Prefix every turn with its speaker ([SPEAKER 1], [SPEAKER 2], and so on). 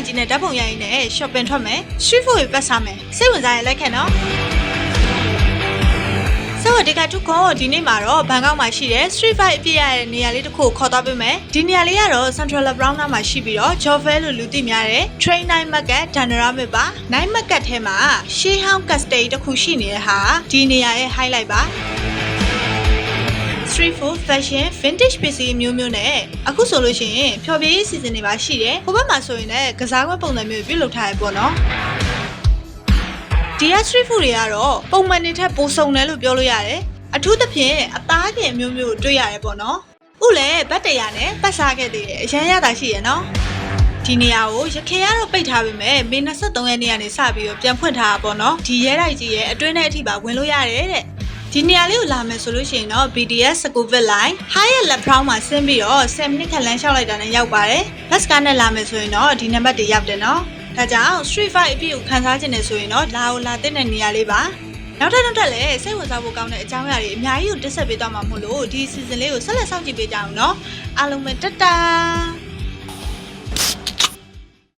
[SPEAKER 1] ဆိုင်ကြီးနဲ့ဓာတ်ပုံရိုက်ရင်းနဲ့ shopping ထွက်မယ်။ street food ပတ်စားမယ်။စိတ်ဝင်စားရင်လိုက်ခဲ့နော်။ဆိုတော့ဒီကတူကောဒီနေ့မှာတော့ဘန်ကောက်မှာရှိတဲ့ Street Fight အပြည့်ရတဲ့နေရာလေးတစ်ခုကိုခေါ်သွားပေးမယ်။ဒီနေရာလေးကတော့ Central Browna မှာရှိပြီးတော့ Jovel လို့လူသိများတဲ့ Train Night Market Danara မြစ်ပါ။ Night Market ထဲမှာ Sheehound Castle တစ်ခုရှိနေတဲ့ဟာဒီနေရာရဲ့ highlight ပါ။ street food fashion vintage ပစ္စည်းမျိုးမျိုးနဲ့အခုဆိုလို့ရှိရင်ဖျော်ဖြေရေးစီစဉ်တွေပါရှိတယ်ဟိုဘက်မှာဆိုရင်လည်းကစားကွက်ပုံစံမျိုးပြုလုပ်ထားရပေါ့နော်ဒီက street food တွေကတော့ပုံမှန်နေထက်ပိုစုံတယ်လို့ပြောလို့ရတယ်အထူးသဖြင့်အသားပြင်မျိုးမျိုးကိုတွေ့ရတယ်ပေါ့နော်ဥလည်းဗတ်တရာနဲ့ပတ်စားခဲ့သေးတယ်အရန်ရတာရှိရနော်ဒီနေရာကိုရခင်ကတော့ပိတ်ထားပေမဲ့မေ23ရက်နေ့ကနေစပြီးတော့ပြန်ဖွင့်ထားတာပေါ့နော်ဒီရဲတိုက်ကြီးရဲ့အတွင်းထဲအထိပါဝင်လို့ရတယ်တဲ့ ဒီနေရာလေးကိုလာမယ်ဆိုလို့ရှိရင်တော့ BTS Scoville Line Higher Left Brown မှာဆင်းပြီးတော့10မိနစ်ခန့်လမ်းလျှောက်လိုက်တာနဲ့ရောက်ပါတယ်။ bus ကားနဲ့လာမယ်ဆိုရင်တော့ဒီနံပါတ်တွေရောက်တယ်နော်။ဒါကြောင့် Street Fight အပြည့်ကိုခန်းစားခြင်းနဲ့ဆိုရင်တော့လာ ਉਹ လာတဲ့နေရာလေးပါ။နောက်ထပ်နောက်ထပ်လည်းစိတ်ဝင်စားဖို့ကောင်းတဲ့အကြောင်းအရာတွေအများကြီးကိုတက်ဆက်ပေးသွားမှာမို့လို့ဒီ season လေးကိုဆက်လက်စောင့်ကြည့်ပေးကြအောင်နော်။အားလုံးပဲတတ်တာ